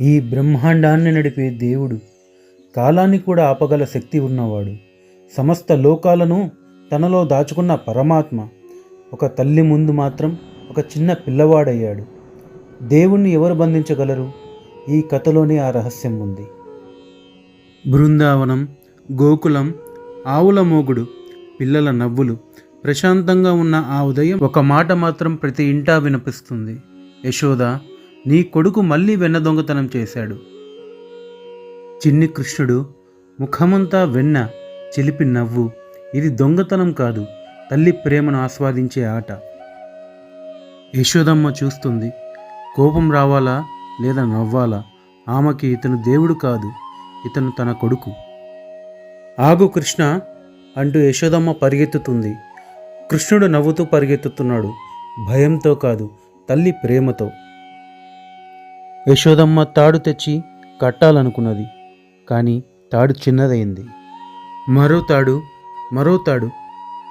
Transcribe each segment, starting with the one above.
ఈ బ్రహ్మాండాన్ని నడిపే దేవుడు. కాలాన్ని కూడా ఆపగల శక్తి ఉన్నవాడు. సమస్త లోకాలను తనలో దాచుకున్న పరమాత్మ. ఒక తల్లి ముందు మాత్రం ఒక చిన్న పిల్లవాడయ్యాడు. దేవుణ్ణి ఎవరు బంధించగలరు? ఈ కథలోనే ఆ రహస్యం ఉంది. బృందావనం గోకులం ఆవుల మోగుడు పిల్లల నవ్వులు ప్రశాంతంగా ఉన్న ఆ ఉదయం ఒక మాట మాత్రం ప్రతి ఇంటా వినిపిస్తుంది. యశోద నీ కొడుకు మళ్ళీ వెన్న దొంగతనం చేశాడు. చిన్ని కృష్ణుడు ముఖమంతా వెన్న చిలిపి నవ్వు. ఇది దొంగతనం కాదు తల్లి ప్రేమను ఆస్వాదించే ఆట. యశోదమ్మ చూస్తుంది కోపం రావాలా లేదా నవ్వాలా? ఆమెకి ఇతను దేవుడు కాదు ఇతను తన కొడుకు. ఆగు కృష్ణ అంటూ యశోదమ్మ పరిగెత్తుతుంది. కృష్ణుడు నవ్వుతూ పరిగెత్తుతున్నాడు భయంతో కాదు తల్లి ప్రేమతో. యశోదమ్మ తాడు తెచ్చి కట్టాలనుకున్నది కానీ తాడు చిన్నదైంది. మరో తాడు మరో తాడు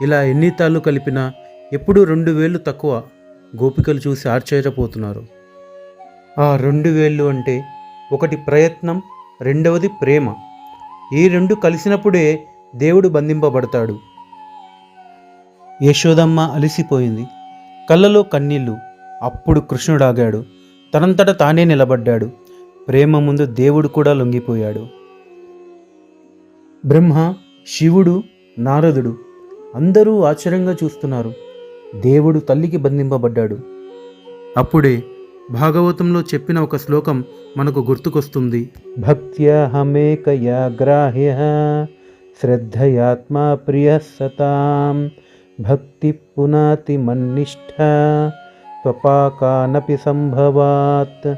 ఇలా ఎన్ని తాళ్ళు కలిపినా ఎప్పుడు రెండు వేళ్ళు తక్కువ గోపికలు చూసి ఆశ్చర్యపోతున్నారు. ఆ రెండు వేళ్ళు అంటే ఒకటి ప్రయత్నం రెండవది ప్రేమ. ఈ రెండు కలిసినప్పుడే దేవుడు బంధింపబడతాడు. యశోదమ్మ అలిసిపోయింది. కళ్ళలో కన్నీళ్ళు. అప్పుడు కృష్ణుడాగాడు తనంతట తానే నిలబడ్డాడు. ప్రేమ ముందు దేవుడు కూడా లొంగిపోయాడు. బ్రహ్మ శివుడు నారదుడు అందరూ ఆశ్చర్యంగా చూస్తున్నారు. దేవుడు తల్లికి బంధింపబడ్డాడు. అప్పుడే భాగవతంలో చెప్పిన ఒక శ్లోకం మనకు గుర్తుకొస్తుంది. భక్త్యహమేకయా గ్రాహ్య శ్రద్ధయాత్మా ప్రియ సతాం భక్తి పునాతి మన్నిష్ట స్వపాకానపి సంభవాత్.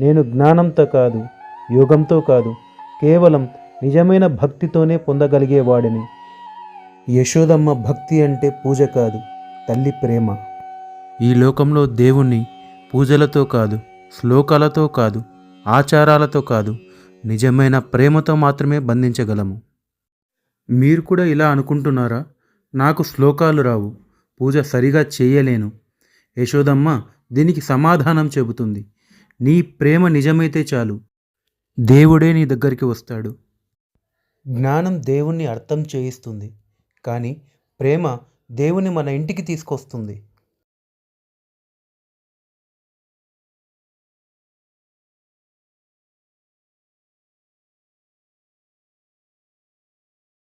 నేను జ్ఞానంతో కాదు యోగంతో కాదు కేవలం నిజమైన భక్తితోనే పొందగలిగేవాడిని. యశోదమ్మ భక్తి అంటే పూజ కాదు తల్లి ప్రేమ. ఈ లోకంలో దేవుణ్ణి పూజలతో కాదు శ్లోకాలతో కాదు ఆచారాలతో కాదు నిజమైన ప్రేమతో మాత్రమే బంధించగలము. మీరు కూడా ఇలా అనుకుంటున్నారా? నాకు శ్లోకాలు రావు పూజ సరిగా చేయలేను. యశోదమ్మ దీనికి సమాధానం చెబుతుంది. నీ ప్రేమ నిజమైతే చాలు. దేవుడే నీ దగ్గరికి వస్తాడు. జ్ఞానం దేవుణ్ణి అర్థం చేయిస్తుంది. కానీ ప్రేమ దేవుని మన ఇంటికి తీసుకొస్తుంది.